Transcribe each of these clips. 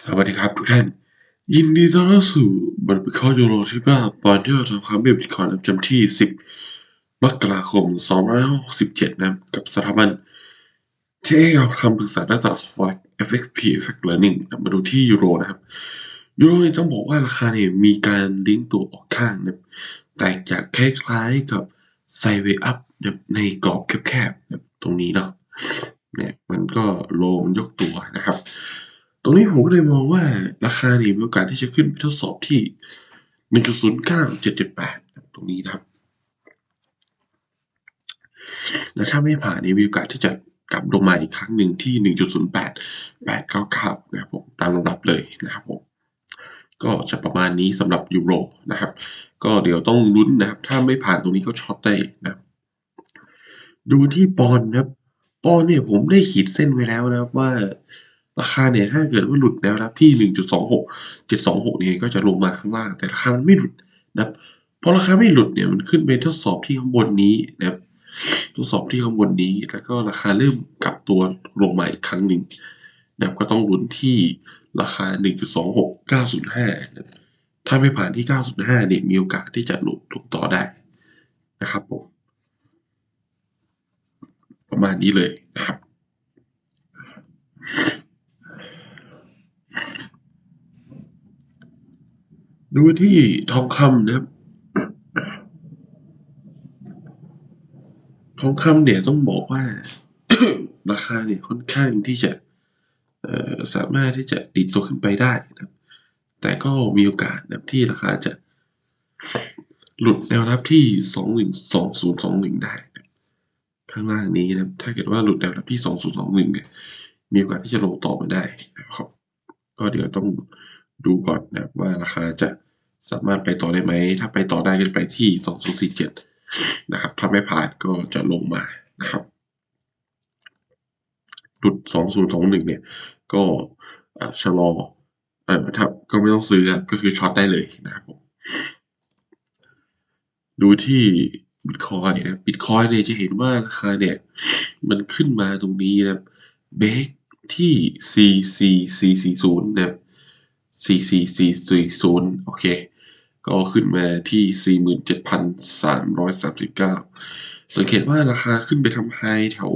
สวัสดีครับทุกท่าน ยินดีต้อนรับสู่บทวิเคราะห์ยูโรที่ว่าตอนที่เราทำความเบียบคอนประจำที่ 10 มกราคม 2567 นะครับกับสถาบันที่เราคำปรึกษาด้านตลาด Forex FXP Effect Learning นะครับมาดูที่ยูโรนะครับยูโรเนี่ยต้องบอกว่าราคาเนี่ยมีการลิงก์ตัวออกข้างนะแต่จะคล้ายๆกับไซเวอัพในกรอบแคบๆตรงนี้เนาะเนี่ยมันก็โลมันยกตัวน ตรงนี้ผมก็เลยมองว่าราคานี่มีโอกาสที่จะขึ้นไปทดสอบที่ 1.09778 ตรงนี้นะครับแล้วถ้าไม่ผ่านนี่มีโอกาสที่จะกลับลงมาอีกครั้งหนึ่งที่ 1.08 899นะครับผมตามลำดับเลยนะครับผมก็จะประมาณนี้สำหรับยูโรนะครับ ก็เดี๋ยวต้องลุ้นนะครับ ถ้าไม่ผ่านตรงนี้ก็ช็อตได้นะครับดูที่ปอนนะครับ ปอนเนี่ยผมได้ขีดเส้นไว้แล้วนะครับว่า ราคาเนี่ยถ้าเกิดว่าหลุดแนวรับที่ 1.26 726เนี่ยก็จะลงมาข้างล่าง แต่ราคามันไม่หลุดนะครับพอราคาไม่หลุดเนี่ยมันขึ้นไปทดสอบที่ข้างบนนี้นะครับทดสอบที่ข้างบนนี้แล้วก็ราคาเริ่มกลับตัวลงมาอีกครั้งหนึ่งนะครับก็ต้องลุ้นที่ราคา 1.26 905นะครับถ้าไม่ผ่านที่ 905เนี่ยมีโอกาสที่จะหลุดลงต่อได้นะครับผมประมาณนี้เลยนะครับ ดูที่ทองคำนะครับ ทองคำเนี่ยต้องบอกว่า ราคาเนี่ยค่อนข้างที่จะสามารถที่จะดีดตัวขึ้นไปได้นะครับ แต่ก็มีโอกาสนะที่ราคาจะหลุดแนวรับที่สองหนึ่งสองศูนย์สองหนึ่งได้ข้างล่างนี้นะถ้าเกิดว่าหลุดแนวรับที่สองศูนย์สองหนึ่งเนี่ย มีโอกาสที่จะลงต่อมาได้นะครับ ก็เดี๋ยวต้อง ดูก่อนนะว่าราคาจะสามารถไปต่อได้ไหม ถ้าไปต่อได้ก็ไปที่สองศูนย์สี่เจ็ดนะครับ ถ้าไม่ผ่านก็จะลงมานะครับหลุดสองศูนย์สองหนึ่งเนี่ย ก็ชะลอเออถ้าก็ไม่ต้องซื้อก็คือช็อตได้เลยนะครับผมดูที่บิตคอยนะบิตคอยเนี่ยจะเห็นว่าราคาเนี่ย มันขึ้นมาตรงนี้นะเบรกที่ 44440นะครับ 44440 โอเค ก็ขึ้นมาที่ 47,339 สังเกตว่าราคาขึ้นไปทำไฮแถว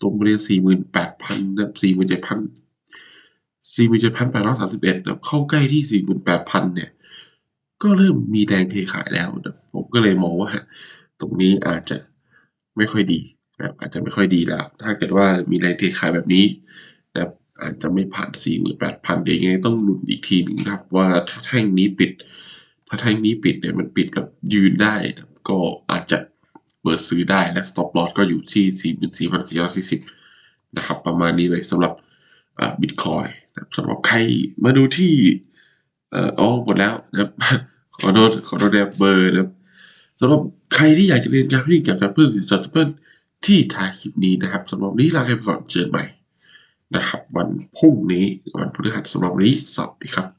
ตรงบริเวณ48,000นะครับ47,000 47,831นะครับเข้าใกล้ที่ 48,000 เนี่ย ก็เริ่มมีแรงเทขายแล้วนะผมก็เลยมองว่า ตรงนี้อาจจะไม่ค่อยดีนะครับอาจจะไม่ค่อยดีแล้ว ถ้าเกิดว่ามีแรงเทขายแบบนี้ อาจจะไม่ผ่าน 48,000 เดี๋ยวยังไงต้องลุ้นอีกทีหนึ่งนะครับ ว่าถ้าแท่งนี้ปิด ถ้าแท่งนี้ปิดเนี่ยมันปิดแบบยืนได้ ก็อาจจะเปิดซื้อได้และ stop loss ก็อยู่ที่ 44,440 นะครับ ประมาณนี้เลยสำหรับบิตคอยนะสำหรับใครมาดูที่อ๋อหมดแล้วนะครับขอโทษขอโทษนะครับเบอร์นะครับสำหรับใครที่อยากจะเรียนการวิ่งกับการเพิ่มสินทรัพย์เพิ่มที่ท้ายคลิปนี้นะครับสำหรับนนี้ลาไปก่อนเจอกันใหม่ นะครับ วันพรุ่งนี้วันพฤหัสสำหรับวันนี้สวัสดีครับ